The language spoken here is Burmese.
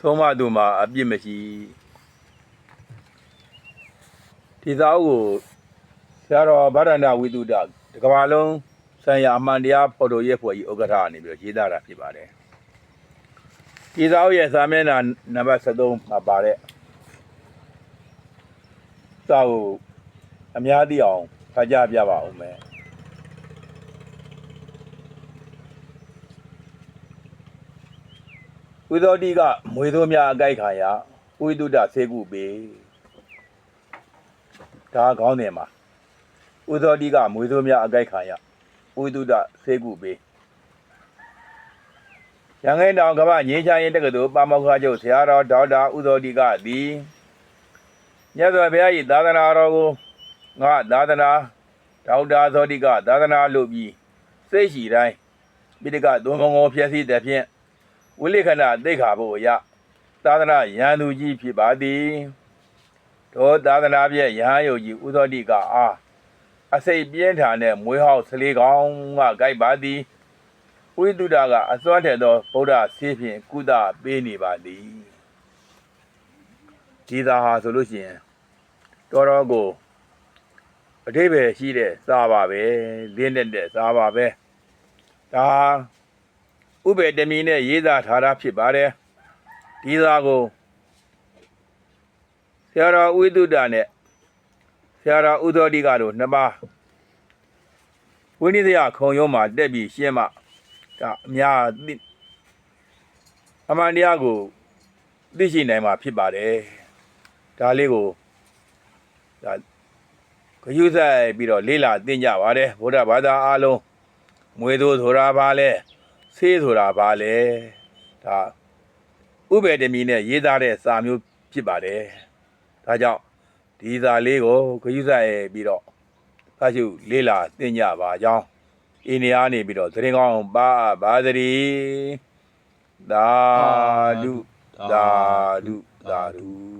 သုံးမသူမှာအပြစ်မရှိဒီသာအုပ်ကိုဆရာတော်ဗဒန္တဝိတုဒ္ဒတကဘာလုံးဆိုင်ရာအမှန်တရားဖော်တော်ရဲ့ဖွဲ့ကြီးဥက္ကဋ္ဌအနေပြီးတော့ရေးသားတာဖြစ်ပါတယ်ဒီသာအုပ်ရဲ့စာမျက်နှာနံပါတ်73မှာပါတဲ့စာအုပ်အများသိအောင်ဖတ်ကြားပြပါဦးမယ် ဝိသောတိကမွေသောများအကြိုက်ခံရဝိတုဒ္ဒဆေကုပေဒါကခေါင်းစဉ်မှာဝိသောတိကမွေသောများအကြိုက်ခံရဝိတုဒ္ဒဆေကုပေရန်ကုန်တောင်ကမ္ဘာငင်းချရင်တက္ကသိုလ်ပါမောက္ခချုပ်ဆရာတော်ဒေါက်တာဥသောတိကသည်မြတ်စွာဘုရား၏သာသနာတော်ကိုငါသာသနာဒေါက်တာသောတိကသာသနာလို့ပြီးစိတ်ရှိတိုင်းပိဋကသုံးဘုံကိုဖျက်ဆီးတဲ့ဖြင့် ဝိလိခဏသိက္ခာဘုအယသာသနာယန္သူကြီးဖြစ်ပါသည်သောသာသနာပြည့်ယဟန်ယုတ်ကြီးဥသောတိကအားအစိတ်ပြင်းထန်တဲ့မွေးဟောက်ဆလေးကောင်းကကြိုက်ပါသည်ဝိတုဒ္ဒကအစွမ်းထက်သောဗုဒ္ဓဆေးဖြင့်ကုသပေးနေပါသည်ဒီသာဟာဆိုလို့ရှိရင်တော်တော်ကိုအတိပ္ပယ်ရှိတဲ့စာပါပဲလင်းတဲ့တဲ့စာပါပဲဒါ ဥပေတမီနဲ့ရေးသားထားတာဖြစ်ပါတယ်ဒီသာကိုဆရာတော်ဥဒုဒ္ဒနဲ့ဆရာတော်ဥသောတိကတို့နှစ်ပါးဝိနည်းစရာခုံရုံးမှာတက်ပြီးရှင်းမှဒါအများသိအမှန်တရားကိုသိရှိနိုင်မှာဖြစ်ပါတယ်ဒါလေးကိုဒါခရုဆိုင်ပြီးတော့လေးလာသိကြပါတယ်ဗုဒ္ဓဘာသာအားလုံးမွေသူဆိုတာဘာလဲ ဆေးဆိုတာဘာလဲဒါဥပေတမီနဲ့ရေးသားတဲ့စာမျိုးဖြစ်ပါတယ်ဒါကြောင့်ဒီစာလေးကိုခရုစိုက်ပြီးတော့ဖတ်ရှုလေးလာသင်ကြပါကြောင်းအင်းနေအားနေပြီးတော့သတင်းကောင်းပါပါသတည်းသာဓုသာဓုသာဓု